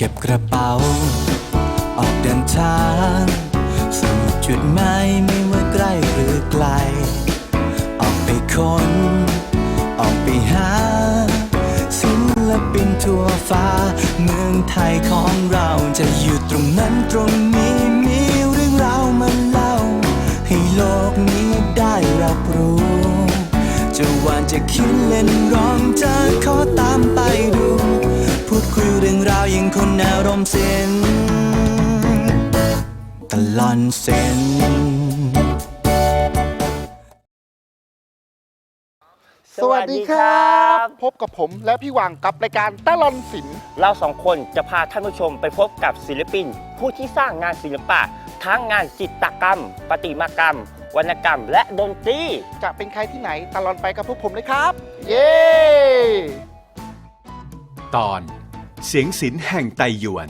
เก็บกระเป๋า ออกเดินทางสู่จุดหมายไม่ว่าใกล้หรือไกล ออกไปค้น ออกไปหา ศิลปินทั่วฟ้า เมืองไทยของเราจะอยู่ตรงนั้นตรงนี้มีเรื่องราวมาเล่า ให้โลกนี้ได้รับรู้ จะหวานจะคิดเล่นร้องจะขอตามไปดู เรื่องราวยังคนอารมณ์เส้นตลอนเส้นสวัสดีครับ พบกับผมและพี่หวังกับรายการตะลอนศิลป์เราสองคนจะพาท่านผู้ชมไปพบกับศิลปิน ผู้ที่สร้างงานศิลปะ ทั้งงานจิตรกรรม ประติมากรรม วรรณกรรม และดนตรีจะเป็นใครที่ไหนตะลอนไปกับพวกผมเลยครับ เย้ ตอน เสียงศิลป์แห่งไตหยวน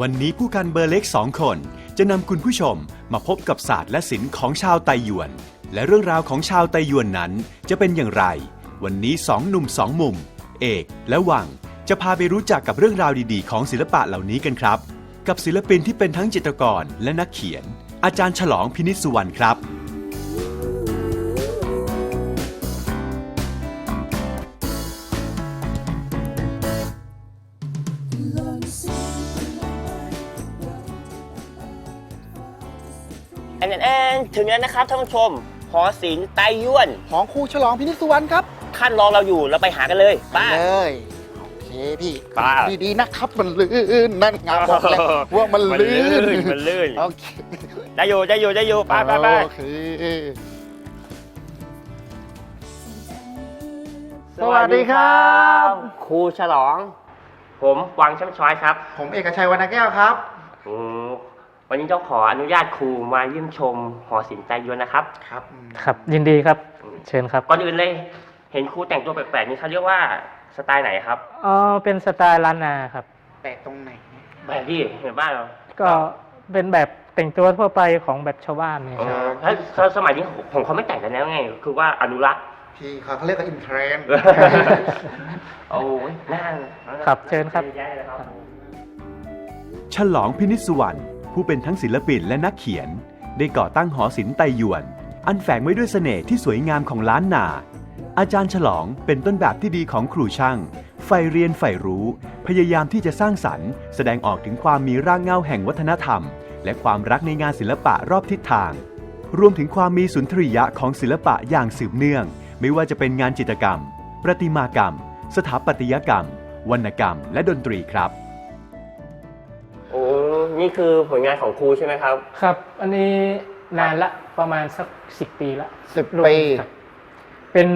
วันนี้ผู้กันเบอร์เล็กสองคนจะนำคุณผู้ชมมาพบกับศาสตร์และศิลป์ของชาวไตหยวน และเรื่องราวของชาวไตหยวนนั้นจะเป็นอย่างไร วันนี้สองหนุ่มสองมุม เอกและวัง จะพาไปรู้จักกับเรื่องราวดีๆ ของศิลปะเหล่านี้กันครับ กับศิลปินที่เป็นทั้งจิตรกรและนักเขียน อาจารย์ฉลองพินิสุวรรณครับ แอนแอนแอนถึงแล้วนะครับท่านผู้ชม หอศิลป์ไตยวน ของครูฉลองพินิจสุวรรณครับขั้นรองเราอยู่เราไปหากันเลยไป้า เลยโอเคพี่ไป ดีๆนะครับมันลื่นนั่นไงบอกเลยว่ามันลื่นมันลื่นโอเคได้อยู่ได้อยู่ได้อยู่ไปไปไปโอเคครูฉลอง ผมวังช้ำช้อยครับผมเอกชัยวรรณแก้วครับ อืมวันนี้ต้องขออนุญาตครูมาเยี่ยมชมหอศิลป์ไตยวนนะครับ ครับครับ ยินดีครับ เชิญครับก่อนอื่นเลย เห็นครูแต่งตัวแปลกๆนี่เขาเรียกว่าสไตล์ไหนครับอ๋อเป็นสไตล์ล้านนาครับ แปะตรงไหนแบบที่เห็นบ้านเราก็เป็นแบบแต่งตัวทั่วไปของแบบชาวบ้านเนี่ยอ๋อครับถ้าสมัยนี้ผมเขาไม่แต่งกันแล้วไง คือว่าอนุรักษ์ ที่เขาเขาเรียกว่าอินเทรนด์ โอ้ยน่าครับเชิญครับ ย้ายเลยครับ ฉลองพินิจสุวรรณผู้เป็นทั้งศิลปินและนักเขียน ได้ก่อตั้งหอศิลป์ไตหยวน อันแฝงไว้ด้วยเสน่ห์ที่สวยงามของล้านนา อาจารย์ฉลองเป็นต้นแบบที่ดีของครูช่างใฝ่เรียนใฝ่รู้ พยายามที่จะสร้างสรรค์ แสดงออกถึงความมีรากเหง้าแห่งวัฒนธรรม และความรักในงานศิลปะรอบทิศทาง รวมถึงความมีสุนทรียะของศิลปะอย่างสืบเนื่อง ไม่ว่าจะเป็นงานจิตรกรรม ประติมากรรม สถาปัตยกรรม วรรณกรรม และดนตรีครับ โอ้นี่คือผลงานของครูใช่ไหมครับ ครับ อันนี้นานละประมาณสักสิบปีละสิบรูปีครับเป็น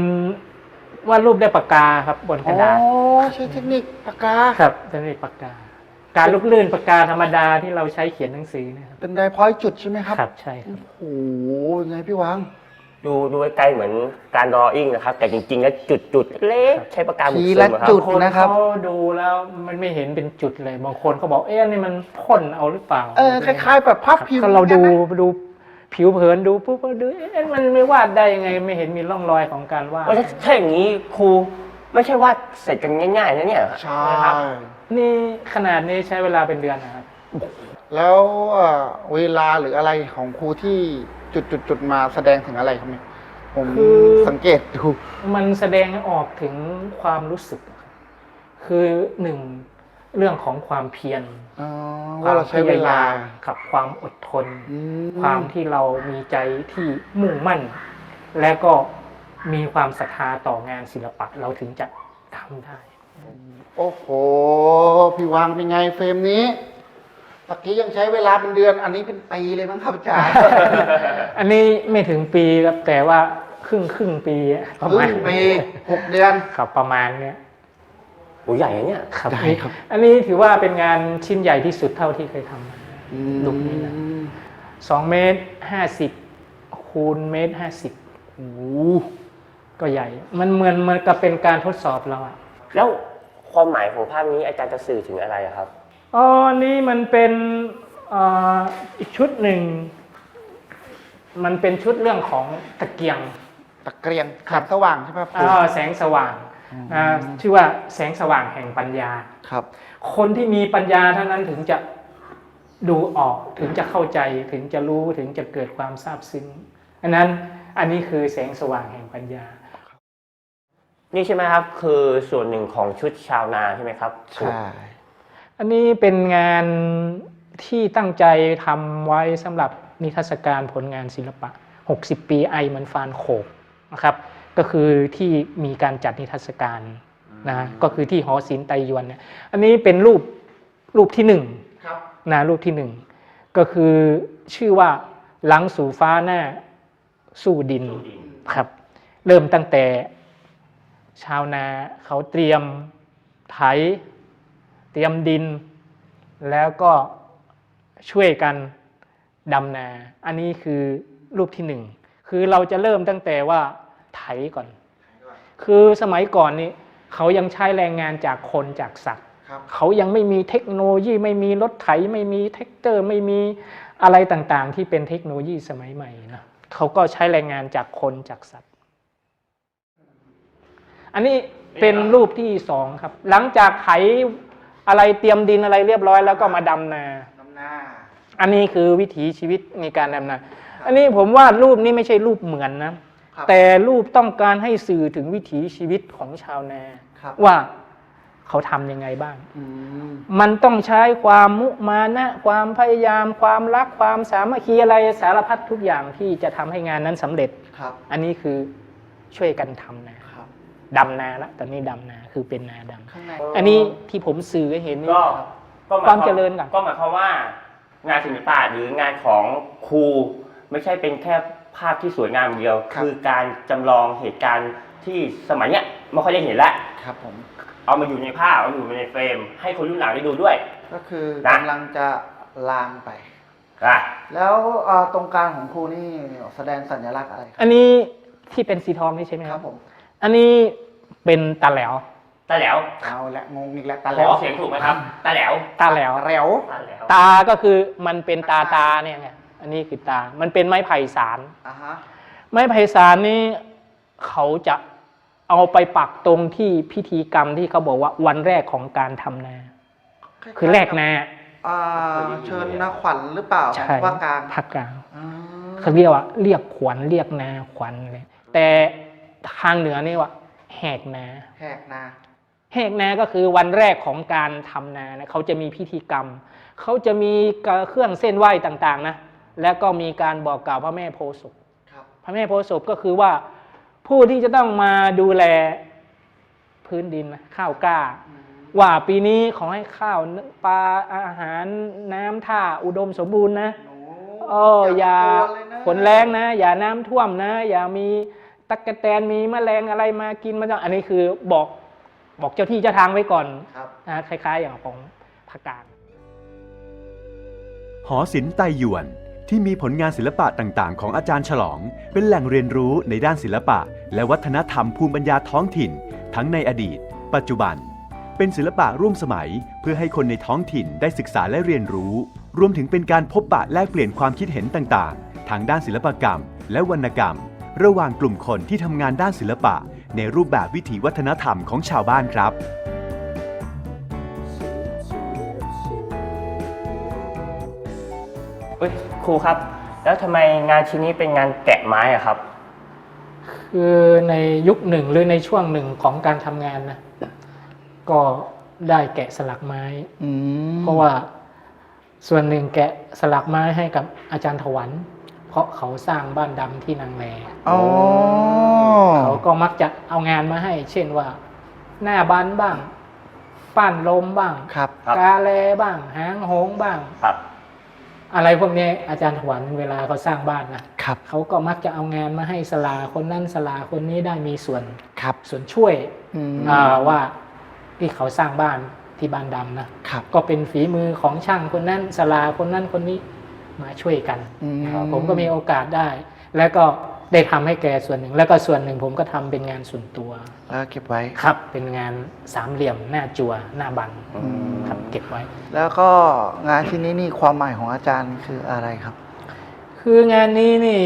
วาดรูปด้วยปากกาครับบนกอ๋ระอดาษใช้เทคนิคปากกา ครับจะมีปากกา การลูกลื่นปากกาธรรมดาที่เราใช้เขียนหนังสือนะครับเป็นไดพอยต์จุดใช่ไหมครับ ครับใช่ครับ โอ้โหไงพี่หวัง ดูดูใกล้ๆเหมือนการดรออิ่งนะครับ แต่จริงๆแล้วจุดจุดๆเล็กๆใช้ปากกาหมึกทีซึละมอะครับ จุดบางคนนะครับ เขาดูแล้วมันไม่เห็นเป็นจุดเลยบางคนเขาบอกเอ๊ะอันนี่มันพ่นเอาหรือเปล่าเออคล้ายๆ แบบภาพพิมพ์ก็เราดูใช่ไหมดูผิวเผินดูปุ๊บก็ดูเอ๊ะมันไม่วาดได้ยังไงไม่เห็นมีร่องรอยของการวาด ว่าถ้าถ้าอย่างนี้ครูไม่ใช่ว่าเสร็จกันง่ายๆนะเนี่ยใช่ นะครับนี่ขนาดนี้ใช้เวลาเป็นเดือนนะครับ แล้วเอ่อเวลาหรืออะไรของครูที่ จุดจุดจุดๆๆมาแสดงถึงอะไรครับเนี่ยผมคือ สังเกตดู มันแสดงออกถึงความรู้สึกอะครับคือหนึ่งเรื่องของความเพียรอ๋อว่าเราใช้เวลากับความอดทน อืมความที่เรามีใจที่มุ่งมั่น และก็มีความศรัทธาต่องานศิลปะเราถึงจะทำได้ โอ้โห พี่วางเป็นไงเฟรมนี้ ตะกี้ยังใช้เวลาเป็นเดือน อันนี้เป็นปีเลยมั้งครับอาจารย์ อันนี้ไม่ถึงปีครับแต่ว่าครึ่งครึ่งปีอะประครึ่มาณงปีหกเดือน ครับประมาณเนี้ยโอ้ใหญ่นะเนี่ย ครับได้ครับ อันนี้ถือว่าเป็นงานชิ้นใหญ่ที่สุดเท่าที่เคยทำมา ลูกนี้นะ สองเมตรห้าสิบคูณเมตรห้าสิบโอ้โหก็ใหญ่ มันเหมือนเหมันกับเป็นการทดสอบเราอะแล้วความหมายของภาพนี้อาจารย์จะสื่อถึงอะไรอะครับ อ๋ออันนี้มันเป็นเอ่ออีกชุดหนึ่ง มันเป็นชุดเรื่องของตะเกียง ตะเกียงแสงสว่างใช่ไหมครับครูอ่าแสงสว่างอ่าชื่อว่าแสงสว่างแห่งปัญญาครับ คนที่มีปัญญาเท่านั้นถึงจะดูออกถึงจะเข้าใจถึงจะรู้ถึงจะเกิดความซาบซึ้งอันนั้นอันนี้คือแสงสว่างแห่งปัญญา นี่ใช่ไหมครับ คือส่วนหนึ่งของชุดชาวนาใช่ไหมครับใช่ อันนี้เป็นงานที่ตั้งใจทำไว้สำหรับนิทรรศการผลงานศิลปะ 60 ปีไอเหมันฟานโขกนะครับ ก็คือที่มีการจัดนิทรรศการนะก็คือที่หอศิลป์ไตยวนเนี่ยอันนี้เป็นรูปรูปที่หนึ่งครับนะรูปที่หนึ่งก็คือชื่อว่าหลังสู่ฟ้าหน้าสู่ดินครับ เริ่มตั้งแต่ชาวนาเขาเตรียมไถ เตรียมดิน แล้วก็ช่วยกันดำนา อันนี้คือรูปที่หนึ่ง คือเราจะเริ่มตั้งแต่ว่าไถก่อน คือสมัยก่อนนี้เขายังใช้แรงงานจากคนจากสัตว์ครับเขายังไม่มีเทคโนโลยี ไม่มีรถไถ ไม่มีแท็กเตอร์ ไม่มีอะไรต่างๆ ที่เป็นเทคโนโลยีสมัยใหม่นะเขาก็ใช้แรงงานจากคนจากสัตว์ อันนี้เป็นรูปที่สองครับ หลังจากไถ อะไรเตรียมดินอะไรเรียบร้อยแล้วก็มาดำนา น้ำหน้า อันนี้คือวิถีชีวิตในการดำนา อันนี้ผมว่ารูปนี้ไม่ใช่รูปเหมือนนะ ครับ แต่รูปต้องการให้สื่อถึงวิถีชีวิตของชาวนา ครับว่าเขาทำยังไงบ้าง อืมมันต้องใช้ความมุมานะ ความพยายาม ความรักความสามัคคีอะไรสารพัดทุกอย่างที่จะทำให้งานนั้นสำเร็จ ครับ อันนี้คือช่วยกันทำนะครับ ดำนาละตอนนี้ดำนาคือเป็นนาดำข้างใน อันนี้ที่ผมสื่อให้เห็นนี่ ก็ก็หยความเจริญก่อน ก็หมายความว่างานศิลปะหรืองานของครูไม่ใช่เป็นแค่ภาพที่สวยงามอย่างเดียว ครับ คือการจำลองเหตุการณ์ที่สมัยเนี้ยไม่ค่อยได้เห็นแล้วครับผม เอามาอยู่ในภาพเอามาอยู่ในเฟรม ให้คนรุ่นหลังได้ดูด้วย ก็คือนะ กำลังจะลางไป อะแล้วเอ่อตรงกลางของครูนี่แสดงสัญลักษณ์อะไรครับ อันนี้ที่เป็นสีทองนี่ใช่ไหมคครัรับบผม อันนี้เป็นตาแหลวตาแหลวเอาละงงอีกแล้วตาขแหลวอเสียงถูกไหมครับ ตาแหลวตาแหลวแหลวตาแหลวตาก็คือมันเป็นตาตาเนี่ยไงอันนี้คือตา มันเป็นไม้ไผ่สารอ่าฮะไม้ไผ่สารนี่เขาจะเอาไปปักตรงที่พิธีกรรมที่เขาบอกว่าวันแรกของการทำนา คือแรกนาอ่าเชิญนะขวัญหรือเปล่าใช่ว่ากลางภาคกลางอ่าเขาเรียกว่าเรียกขวัญเรียกนาขวัญเลยแต่ ทางเหนือนี่ว่าแหกนาแหกนาแหกนาก็คือวันแรกของการทำนานะเขาจะมีพิธีกรรม เขาจะมีเครื่องเส้นไหว้ต่างๆนะแล้วก็มีการบอกกล่าวพระแม่โพธิ์ศพครับพระแม่โพธิ์ศพก็คือว่าผู้ที่จะต้องมาดูแลพื้นดินนะข้าวกล้า ว่าปีนี้ขอให้ข้าวปลาอาหารน้ำท่าอุดมสมบูรณ์นะหนูเอออย่าลัวเลยะฝนแรงนะ อย่าน้ำท่วมนะ อย่ามี ตักกะแตนมีแมลงอะไรมากินมันอันนี้คือบอกบอกเจ้าที่เจ้าทางไว้ก่อนครับนะคล้าย ๆ อย่างของภาคกลางหอศิลป์ไตหยวน ที่มีผลงานศิลปะต่างๆ ของอาจารย์ฉลอง เป็นแหล่งเรียนรู้ในด้านศิลปะ และวัฒนธรรมภูมิปัญญาท้องถิ่น ทั้งในอดีต ปัจจุบัน เป็นศิลปะร่วมสมัย เพื่อให้คนในท้องถิ่นได้ศึกษาและเรียนรู้ รวมถึงเป็นการพบปะแลกเปลี่ยนความคิดเห็นต่างๆ ทางด้านศิลปกรรม และวรรณกรรม ระหว่างกลุ่มคนที่ทำงานด้านศิลปะ ในรูปแบบวิถีวัฒนธรรมของชาวบ้านครับ เอ้ยครูครับ แล้วทำไมงานชิ้นนี้เป็นงานแกะไม้อะครับ คือในยุคหนึ่งหรือในช่วงหนึ่งของการทำงานนะก็ได้แกะสลักไม้อืมเพราะว่าส่วนหนึ่งแกะสลักไม้ให้กับอาจารย์ถวันเพ ราะเขาสร้างบ้านดำที่นางแลอ๋อเขาก็มักจะเอางานมาให้ เช่นว่า หน้าบ้านบ้างป้านลมบ้างครับครับกาแลบ้าง หางโหงบ้างครับอะไรพวกนี้อาจารย์ถวันเวลาเขาสร้างบ้านนะครับเขาก็มักจะเอางานมาให้สลาคนนั้นสลาคนนี้ได้มีส่วนครับส่วนช่วยอืมอ่าว่าที่เขาสร้างบ้านที่บ้านดำนะครับก็เป็นฝีมือของช่างคนนั้นสลาคนนั้นคนนี้ มาช่วยกันอืมนะครับผมก็มีโอกาสได้ แล้วก็ได้ทำให้แกส่วนหนึ่ง แล้วก็ส่วนหนึ่งผมก็ทำเป็นงานส่วนตัวแล้วเก็บไว้ครับเป็นงานสามเหลี่ยมหน้าจัวหน้าบันอืมครับเก็บไว้ แล้วก็งานชิ้นนี้นี่ความหมายของอาจารย์คืออะไรครับ คืองานนี้นี่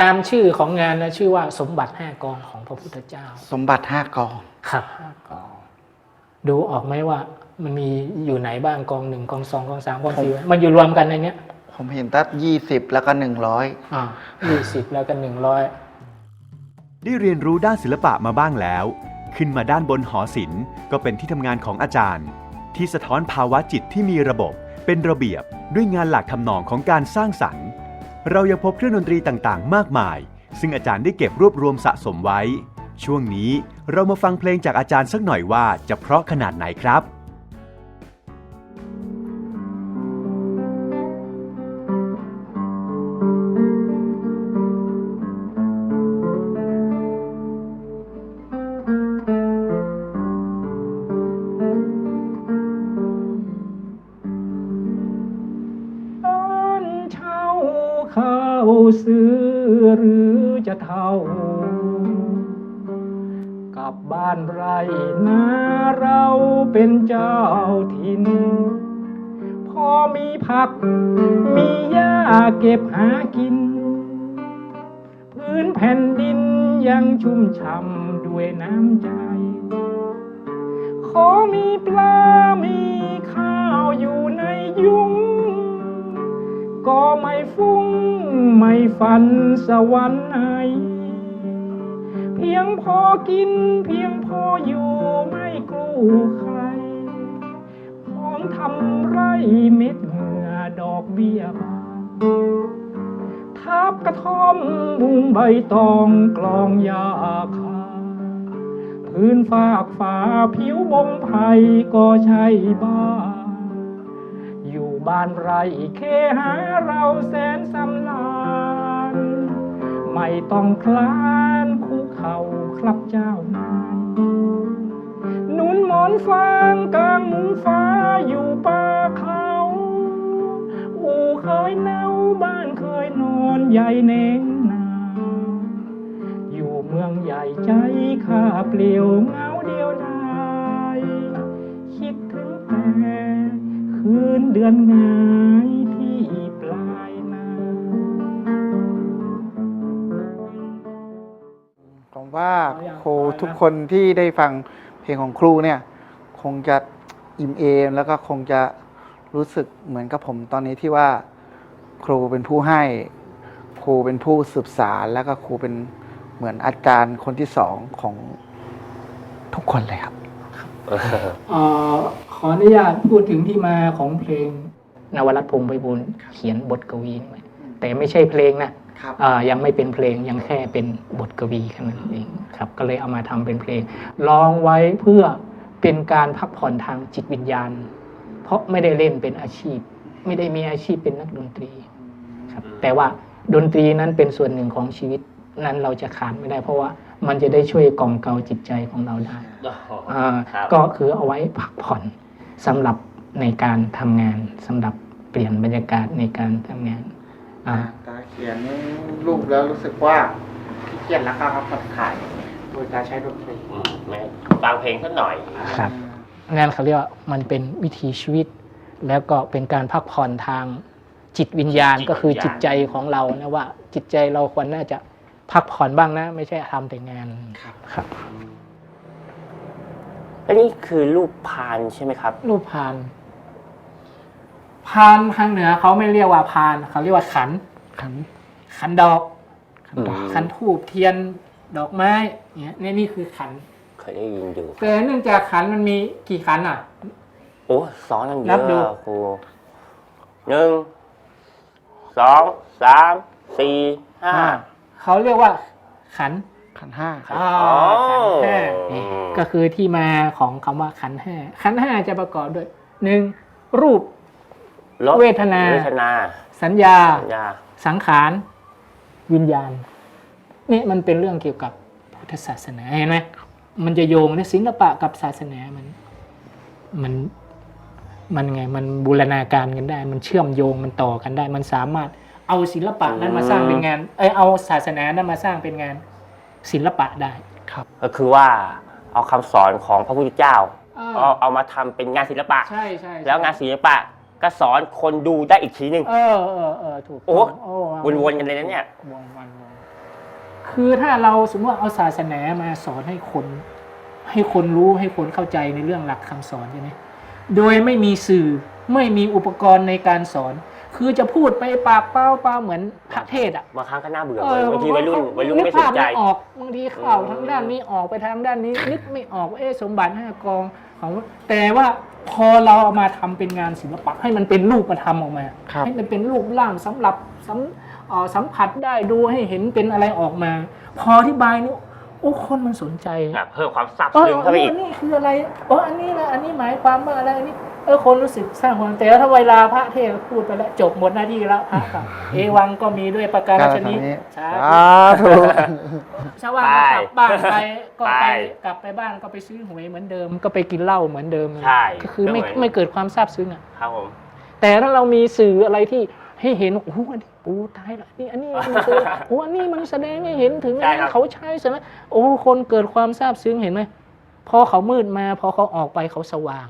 ตามชื่อของงานนะชื่อว่าสมบัติห้ากองของพระพุทธเจ้า สมบัติห้ากองครับก็ดูออกไหมว่ามันมีอยู่ไหนบ้างกองหนึ่งกองสองกองสามกองสี่มันอยู่รวมกันในเนี้ย ผมเห็นตั้งยี่สิบแล้วก็หนึ่งร้อยอ่ายี่สิบแล้วกันหนึ่งร้อยได้เรียนรู้ด้านศิลปะมาบ้างแล้ว ขึ้นมาด้านบนหอศิลป์ก็เป็นที่ทำงานของอาจารย์ ที่สะท้อนภาวะจิตที่มีระบบ เป็นระเบียบด้วยงานหลักทำนองของการสร้างสรรค์ เรายังพบเครื่องดนตรีต่างๆ มากมาย ซึ่งอาจารย์ได้เก็บรวบรวมสะสมไว้ ช่วงนี้เรามาฟังเพลงจากอาจารย์สักหน่อยว่าจะเพราะขนาดไหนครับ ซื้อหรือจะเท่า กับบ้านไรนาเราเป็นเจ้าถิ่นพอมีผัก มีหญ้าเก็บหากิน พื้นแผ่นดินยังชุ่มช่ำด้วยน้ำใจ ขอมีปลา มีข้าวอยู่ในยุ้ง ก็ไม่ฟุ้งไม่ฝันสวรรค์ไหนเพียงพอกินเพียงพออยู่ไม่กลัวใคร ของทำไรเม็ดเหงื่อดอกเบี้ยบาทับกระท่อมมุงใบตองกลองยาคาพื้นฟากฟ้าผิวบงไผ่ก็ใช่บ้าน บ้านไรเคหาเราแสนสำลานไม่ต้องคลานคู่เข่าครับเจ้านายหนุนหมอนฟางกลางมุงฟ้าอยู่ป่าเขาอู่เคยเน่าบ้านเคยนอนใหญ่เน่งนาอยู่เมืองใหญ่ใจข้าเปลี่ยวเงาเดียวดา คืนเดือนงายที่ปลายนาผมว่าครูทุกคนที่ได้ฟังเพลงของครูเนี่ย คงจะอิ่มเอม แล้วก็คงจะรู้สึกเหมือนกับผมตอนนี้ที่ว่า ครูเป็นผู้ให้ ครูเป็นผู้สืบสารแล้วก็ครูเป็นเหมือนอาจารย์คนที่สองของทุกคนเลยครับ เอ่อ ขออนุญาตพูดถึงที่มาของเพลง นวรัตน์พงษ์ไพบูลย์เขียนบทกวีไว้แต่ไม่ใช่เพลงนะครับ อ่ายังไม่เป็นเพลงยังแค่เป็นบทกวีแค่นั้นเองครับ ก็เลยเอามาทำเป็นเพลงร้องไว้เพื่อเป็นการพักผ่อนทางจิตวิญญาณ เพราะไม่ได้เล่นเป็นอาชีพ ไม่ได้มีอาชีพเป็นนักดนตรีครับแต่ว่าดนตรีนั้นเป็นส่วนหนึ่งของชีวิตนั้นเราจะขาดไม่ได้ เพราะว่ามันจะได้ช่วยกล่อมเกลาจิตใจของเราได้อ่าครับ ก็คือเอาไว้พักผ่อน สำหรับในการทำงานสำหรับเปลี่ยนบรรยากาศในการทำงานอ่าตาเขียนรูปแล้วรู้สึกว่าขี้เกียจแล้วครับผ่อนคลายโดยการใช้ดนตรีอืมแม่ฟังเพลงสักหน่อย ครับงานเขาเรียกว่ามันเป็นวิถีชีวิต แล้วก็เป็นการพักผ่อนทางจิตวิญญาณจิตวิญญาณ ก็คือจิตใจของเรานะว่าจิตใจเราควรน่าจะพักผ่อนบ้างนะ ไม่ใช่ทำแต่งานครับ ครับ อันนี้คือรูปพานใช่ไหมครับ รูปพานพานทางเหนือเขาไม่เรียกว่าพานเขาเรียกว่าขัน ขัน ขันดอกอืมขันทูบเทียนดอกไม้เนี่ยนี่นี่คือขันเคยได้ยินอยู่ แต่เนื่องจากขันมันมีกี่ขันอะ โอ้สอนกันเยนับดูอะครูหนึ่งสองสามสี่ห้าเขาเรียกว่าขัน ขันห้าครับอ่าขันห้า นี่ก็คือที่มาของคำว่าขันห้าขันห้าจะประกอบด้วยหนึ่งรูปลบเวทนา เวทนาสัญญา สัญญาสังขาร วิญญาณ นี่มันเป็นเรื่องเกี่ยวกับพุทธศาสนาเห็นไหมมันจะโยงนะศิลปะกับศาสนามัน มันมันไงมันบูรณาการกันได้ มันเชื่อมโยงมันต่อกันได้ มันสามารถเอาศิลปะนั้นมาสร้างเป็นงาน เอยเอาศาสนานั้นมาสร้างเป็นงาน ศิลปะได้ก็คือว่าเอาคำสอนของพระพุทธเจ้าอ่าเอาเอามาทำเป็นงานศิลปะ ใช่ใช่ใช่แล้วงานศิลปะก็สอนคนดูได้อีกทีหนึ่ง เออเออเออถูกโอ้ต้องโอ้วนๆกันเลยนะเนี่ย วนๆวนๆคือถ้าเราสมมติว่าเอาศาสนามาสอนให้คน ให้คนรู้ให้คนเข้าใจในเรื่องหลักคำสอนใช่ไหมโดยไม่มีสื่อไม่มีอุปกรณ์ในการสอน คือจะพูดไปปากเปล่าเปล่าเหมือนพระเทศอะบางครั้งก็น่าเบื่อเอเลอยบางทีวัยรุ่นวัยรุ่นไม่สนใจกภาพออกบางทีข่าวอืมทางด้านนี้ออกไปทางด้านนี้ นึกไม่ออกว่าเอ๊ะสมบัติห้ากองของแต่ว่าพอเราเอามาทำเป็นงานศิลปะให้มันเป็นรูปธรรมออกมาครับให้มันเป็นรูปร่างสำหรับสัมเอ่อสัมผัสได้ดูให้เห็นเป็นอะไรออกมา พออธิบายนี่โอ้คนมันสนใจอะเพิ่มความซาบเออซึ้งเข้าไปอีกอันนี้คืออะไรเอออันนี้นะอันนี้หมายความว่าอะไรอันนี้ เออคนรู้สึกสร้างความแต่ถ้าเวลาพระเทศน์พูดไปแล้วจบหมดหน้าที่แล้วพระกับเอวังก็มีด้วยประการฉนี้สาสาธุธุชาวบ้านก็กลับบ้านไปก็ไปไปกลับไปบ้านก็ไปซื้อหวยเหมือนเดิม ก็ไปกินเหล้าเหมือนเดิมใช่ก็คือไม่ก็เหมือนไม่เกิดความซาบซึ้งอะครับผมแต่ถ้าเรามีสื่ออะไรที่ให้เห็นโอ้โหอันนี้โอ้ตายละนี่อันนี้มันคือโอ้อันนี้มันแสดงให้เห็นถึงใช่ครับเขาใช้ใช่ไหมโอ้คนเกิดความซาบซึ้งเห็นไหมพอเขามืดมาพอเขาออกไปเขาสว่าง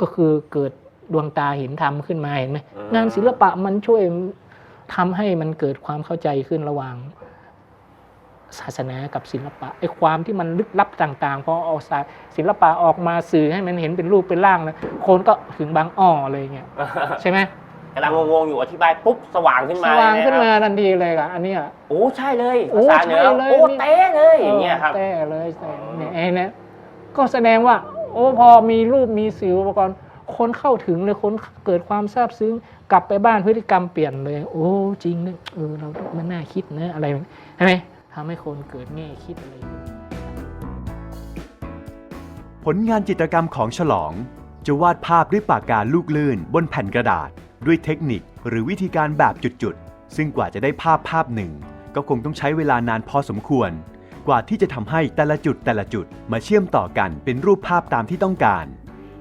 ก็คือเกิดดวงตาเห็นธรรมขึ้นมาเห็นไหมงานศิลปะมันช่วยทำให้มันเกิดความเข้าใจขึ้นระหว่างศาสนากับศิลปะไอ้ความที่มันลึกลับต่างๆพอเอาศิลปะออกมาสื่อให้มันเห็นเป็นรูปเป็นร่างแล้วคนก็ถึงบางอ้อเลยเงี้ยใช่ไหมกำลังงงๆอยู่อธิบายปุ๊บสว่างขึ้นสมาว่างเลยะขึ้นมาครับทันทีเลยอะอันเนี้ยโอ้ใช่เลยโอ้ภาษาเหนือใช่เลยโอ้นี่เต้เลยอย่างเงี้ยครับออแต่เลยแต่เนี่ยไอ้เนี่ยก็แสดงว่า โอ้พอมีรูปมีสื่ออุปกรณ์คนเข้าถึงเลยคนเกิดความซาบซึ้งกลับไปบ้านพฤติกรรมเปลี่ยนเลย โอ้จริงเนี่ยเออเรามันน่าคิดนะอะไรใช่ไหมทำให้คนเกิดแง่คิดอะไรผลงานจิตรกรรมของฉลอง จะวาดภาพด้วยปากกาลูกลื่น บนแผ่นกระดาษ ด้วยเทคนิคหรือวิธีการแบบจุดๆ ซึ่งกว่าจะได้ภาพภาพหนึ่ง ก็คงต้องใช้เวลานานพอสมควร กว่าที่จะทำให้แต่ละจุดแต่ละจุดมาเชื่อมต่อกันเป็นรูปภาพตามที่ต้องการ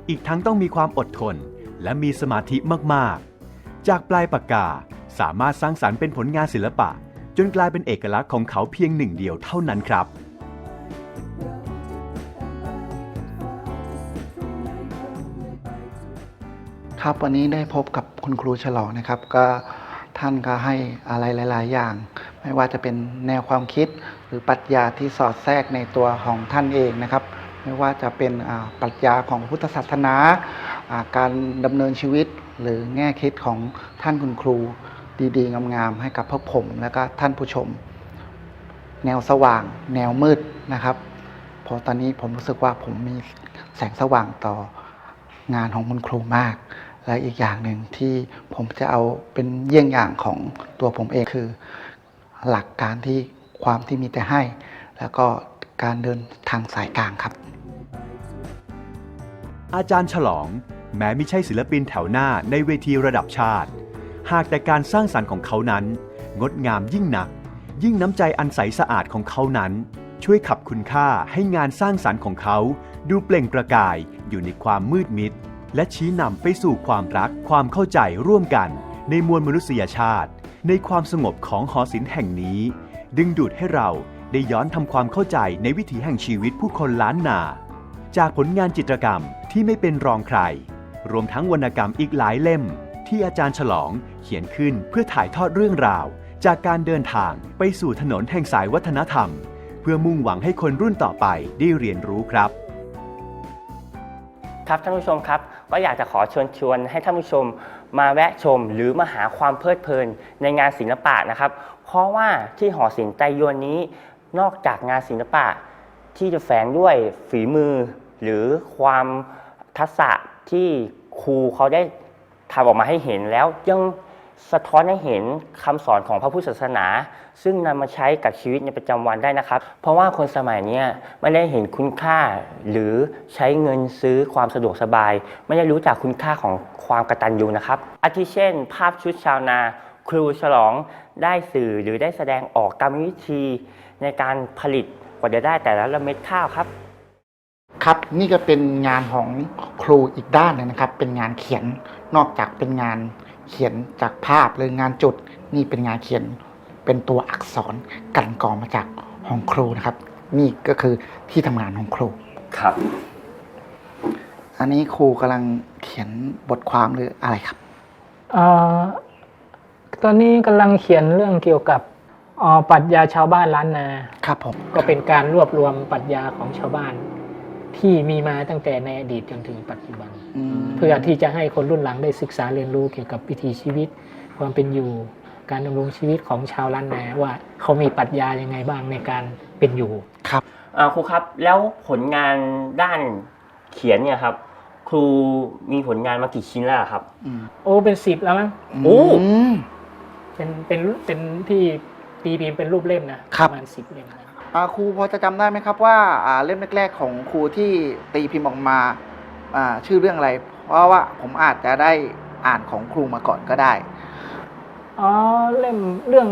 อีกทั้งต้องมีความอดทน และมีสมาธิมากๆ จากปลายปากกาสามารถสร้างสรรค์เป็นผลงานศิลปะ จนกลายเป็นเอกลักษณ์ของเขาเพียงหนึ่งเดียวเท่านั้นครับครับวันนี้ได้พบกับคุณครูฉลองนะครับ ก็ท่านก็ให้อะไรหลาย ๆ อย่าง ไม่ว่าจะเป็นแนวความคิด รือปรัชญาที่สอดแทรกในตัวของท่านเองนะครับ ไม่ว่าจะเป็นปรัชญาของพุทธศาสนาการดำเนินชีวิตหรือแง่คิดของท่านคุณครูดีๆ งามๆให้กับพวกผมและก็ท่านผู้ชม แนวสว่างแนวมืดนะครับเพราะตอนนี้ผมรู้สึกว่าผมมีแสงสว่างต่องานของคุณครูมาก และอีกอย่างหนึ่งที่ผมจะเอาเป็นเยี่ยงอย่างของตัวผมเองคือ หลักการที่ ความที่มีแต่ให้ แล้วก็การเดินทางสายกลางครับ อาจารย์ฉลอง แม้ไม่ใช่ศิลปินแถวหน้าในเวทีระดับชาติ หากแต่การสร้างสรรค์ของเขานั้น งดงามยิ่งหนัก ยิ่งน้ำใจอันใสสะอาดของเขานั้น ช่วยขับคุณค่าให้งานสร้างสรรค์ของเขา ดูเปล่งประกายอยู่ในความมืดมิด และชี้นำไปสู่ความรักความเข้าใจร่วมกัน ในมวลมนุษยชาติ ในความสงบของหอศิลป์แห่งนี้ ดึงดูดให้เราได้ย้อนทำความเข้าใจในวิถีแห่งชีวิตผู้คนล้านนา จากผลงานจิตรกรรมที่ไม่เป็นรองใคร รวมทั้งวรรณกรรมอีกหลายเล่ม ที่อาจารย์ฉลองเขียนขึ้นเพื่อถ่ายทอดเรื่องราว จากการเดินทางไปสู่ถนนแห่งสายวัฒนธรรม เพื่อมุ่งหวังให้คนรุ่นต่อไปได้เรียนรู้ครับครับท่านผู้ชมครับก็อยากจะขอเชิญชวนให้ท่านผู้ชมมาแวะชม หรือมาหาความเพลิดเพลินในงานศิลปะนะครับ ราะว่าที่หอศิลป์ไตยวนนี้ นอกจากงานศิลปะที่จะแฝงด้วยฝีมือ หรือความทักษะที่ครูเขาได้ทำออกมาให้เห็นแล้วยังสะท้อนให้เห็นคำสอนของพระพุทธศาสนา ซึ่งนำมาใช้กับชีวิตในประจำวันได้นะครับ เพราะว่าคนสมัยนี้ไม่ได้เห็นคุณค่า หรือใช้เงินซื้อความสะดวกสบาย ไม่ได้รู้จักคุณค่าของความกตัญญูนะครับอาทิเช่น ภาพชุดชาวนา ครูฉลอง ได้สื่อหรือได้แสดงออกกรรมวิธีในการผลิตกว่าจะได้แต่ละเม็ดข้าวครับ ครับนี่ก็เป็นงานของครูอีกด้านหนึงนะครับ เป็นงานเขียนนอกจากเป็นงานเขียนจากภาพหรืองานจุด นี่เป็นงานเขียนเป็นตัวอักษรกลั่นกรองมาจากของครูนะครับ นี่ก็คือที่ทำงานของครูครับ อันนี้ครูกำลังเขียนบทความหรืออะไรครับเอ่อ ตอนนี้กำลังเขียนเรื่องเกี่ยวกับเอ่อปรัชญาชาวบ้านล้านนา ครับผมก็เป็นการรวบรวมปรัชญาของชาวบ้าน ที่มีมาตั้งแต่ในอดีตจนถึงปัจจุบันอืมเพื่อที่จะให้คนรุ่นหลังได้ศึกษาเรียนรู้เกี่ยวกับวิถีชีวิต ความเป็นอยู่การดำรงชีวิตของชาวล้านนาว่าเขามีปรัชญายังไงบ้างในการเป็นอยู่ครับอ่าครูครับแล้วผลงานด้านเขียนเนี่ยครับ ครูมีผลงานมากี่ชิ้นแล้วอะครับอืมโอ้เป็นสิบแล้วมั้ง โอ้ม เป็นเป็นเป็นที่ตีพิมพ์เป็นรูปเล่มนะครับประมาณสิบเล่มนะอ่าครูพอจะจำได้ไหมครับว่าอ่าเล่มแรกๆ ของครูที่ตีพิมพ์ออกมาอ่าชื่อเรื่องอะไร เพราะว่าผมอาจจะได้อ่านของครูมาก่อนก็ได้ อ๋อเล่มเรื่อง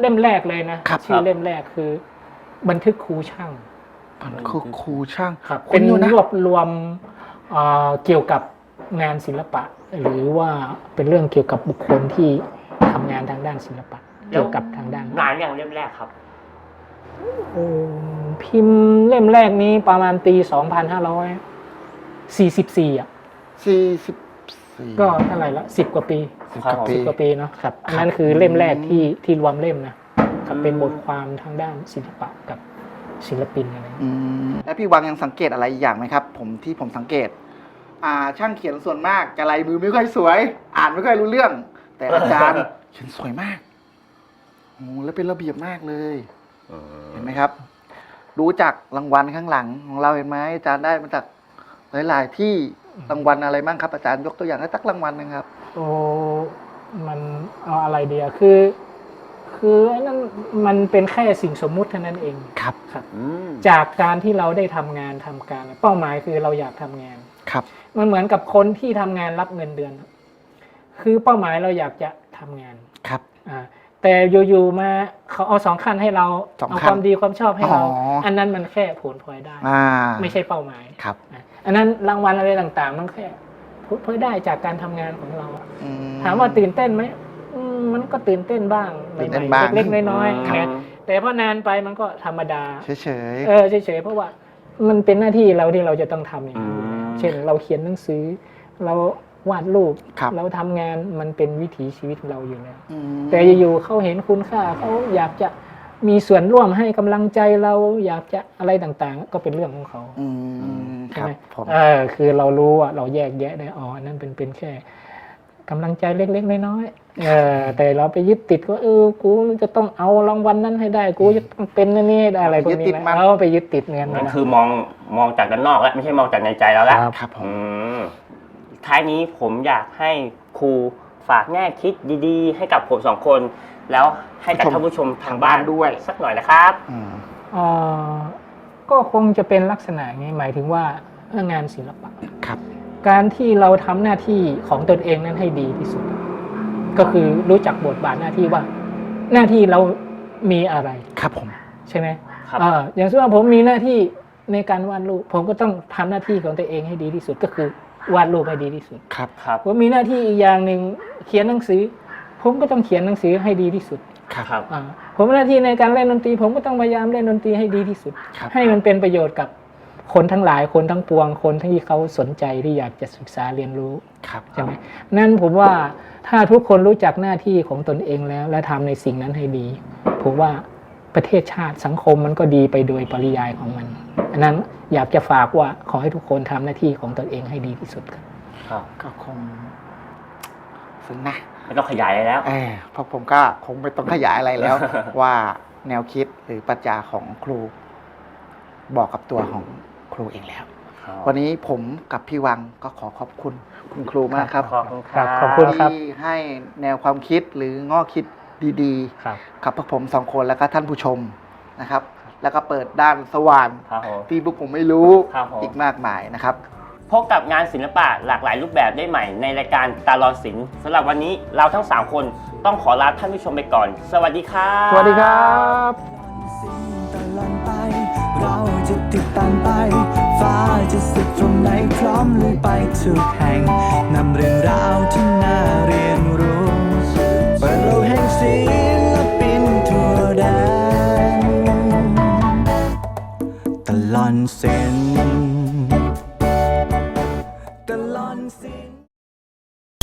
เล่มแรกเลยนะครับ ชื่อเล่มแรกคือ บันทึกครูช่างมันคือครูช่างครับคุเป็ณนอยู่นะรวบรวมเอ่อเกี่ยวกับงานศิลปะ หรือว่าเป็นเรื่องเกี่ยวกับบุคคลที่ทำงานทางด้านศิลปะเกี่ยวกับทางด้านงานอย่างเล่มแรกครับโอ้พิมพ์เล่มแรกนี้ประมาณปี2544อะสี่สิบสี่ก็เท่าไหร่ละสิบกว่าปีสิบครับกว่าผมปีสิบกว่าปีเนาะครับอันนั้นครับคือเล่มแรกที่ที่รวมเล่มนะครับเป็นอืมบทความทางด้านศิลปะกับศิลปินอะไรอืมแล้วพี่วังยังสังเกตอะไรอีกอย่างไหมครับ ผมที่ผมสังเกต อ่าช่างเขียนส่วนมากจะลายมือไม่ค่อยสวย อ่านไม่ค่อยรู้เรื่อง แต่อาจารย์ เขียนสวยมากโอ้แล้วเป็นระเบียบมากเลย เห็นไหมครับรู้จักรางวัลข้างหลังของเราเห็นไหมอาจารย์ได้มาจากหลาย ๆ ที่รางวัลอะไรบ้างครับ อาจารย์ยกตัวอย่างให้สักรางวัลหนึงครับ โอ้มันเอาอะไรเดียคือ คือไอ้นั่นมันเป็นแค่สิ่งสมมุติเท่านั้นเอง ครับ ครับอืมจากการที่เราได้ทำงานทำการ เป้าหมายคือเราอยากทำงาน ครับ มันเหมือนกับคนที่ทำงานรับเงินเดือน คือเป้าหมายเราอยากจะ ทำงานครับอ่าแต่อยู่ๆมาเขาเอาสองขั้นให้เราสองเอาขั้นความดีความชอบให้เราอ๋ออัอันนั้นมันแค่ผลพลอยได้อ่าไม่ใช่เป้าหมายครับอะอันนั้นรางวัลอะไรต่างๆมันแค่ผลพลอยได้จากการทำงานของเราอืถามว่าตื่นเต้นไหมอืมมันก็ตื่นเต้นบ้างตื่นเต้นใหม่บ้างๆเล็กๆน้อยครัๆบนะแต่พอนานไปมันก็ธรรมดาเฉยเออเฉยๆเพราะว่ามันเป็นหน้าที่เราที่เราจะต้องทำอย่างนั้นอืมเช่นเราเขียนหนังสือเรา วาดรูปครับเราทำงานมันเป็นวิถีชีวิตเราอยู่แล้วๆอืมแต่อยู่ๆเขาเห็นคุณค่าเขาอยากจะมีส่วนร่วมให้กำลังใจเราอยากจะอะไรต่างๆ ก็เป็นเรื่องของเขาอืมคใช่รับไหมผมเออคือเรารู้ว่าเราแยกแยะได้อ๋ออันนั่นเป็นเป็นแค่กำลังใจเล็กๆน้อยๆเออแต่เราไปยึดติดก็เออกูจะต้องเอารางวัลนั้นให้ได้กูจะต้องเป็นนั่นนี่ให้ได้อะไรพวกยึดตินี้ดนะมันเราไปยึดติดเงินนั่นนะคือมองมองจากด้านนอกแล้วไม่ใช่มองจากในใจเราแล้วครับครับผมอืม ท้ายนี้ผมอยากให้ครูฝากแง่คิดดีๆ ให้กับผมสองคน แล้วให้กับท่านผู้ชมทางบ้านด้วย สักหน่อยนะครับอืมเอ่อก็คงจะเป็นลักษณะนี้หมายถึงว่าเรื่องงานศิลปะครับ การที่เราทำหน้าที่ของตนเองนั้นให้ดีที่สุด ก็คือรู้จักบทบาทหน้าที่ว่า หน้าที่เรามีอะไรครับผม ใช่ไหมครับเอ่ออย่างเช่นว่าผมมีหน้าที่ในการวาดรูปผมก็ต้องทำหน้าที่ของตัวเองให้ดีที่สุดก็คือ วาดรูปให้ดีที่สุดครับครับผมมีหน้าที่อีกอย่างหนึ่งเขียนหนังสือ ผมก็ต้องเขียนหนังสือให้ดีที่สุดครับครับอ่าผมมีหน้าที่ในการเล่นดนตรี ผมก็ต้องพยายามเล่นดนตรีให้ดีที่สุดครับให้มันเป็นประโยชน์กับคนทั้งหลายคนทั้งปวงคนที่เขาสนใจที่อยากจะศึกษาเรียนรู้ครับใช่ไหมนั่นผมว่าถ้าทุกคนรู้จักหน้าที่ของตนเองแล้ว และทำในสิ่งนั้นให้ดี ผมว่าประเทศชาติสังคมมันก็ดีไปโดยปริยายของมัน อันนั้นอยากจะฝากว่าขอให้ทุกคนทำหน้าที่ของตนเองให้ดีที่สุดครับครับก็คงซึ้งนะไม่ต้องขยายอะไรแล้วเออเพราะผมก็คงไม่ต้องขยายอะไรแล้ว ว่าแนวคิดหรือปรัชญาของครู บอกกับตัวของครูเองแล้ว วันนี้ผมกับพี่วังก็ขอขอบคุณคุณครูมากครับขอบคุณครับขอบคุณครับที่ให้แนวความคิดหรือง้อคิดดีครับๆกับพวกผมสองคนแล้วก็ท่านผู้ชมนะครับ แล้วก็เปิดด้านสว่างครับผม ที่พวกผมไม่รู้ครับผม อีกมากมายนะครับ พบกับงานศิลปะหลากหลายรูปแบบได้ใหม่ในรายการตาลอนศิลป์สำหรับวันนี้เราทั้ง 3 คนต้องขอลาท่านผู้ชมไปก่อน สวัสดีครับ สวัสดีครับ สิ่งตลอดไป เราจะติดตามไป ฟ้าจะสุดตรงไหนพร้อมลุยไปทุกแห่ง นำเรื่องราวที่น่าเรียนรู้ อนเซน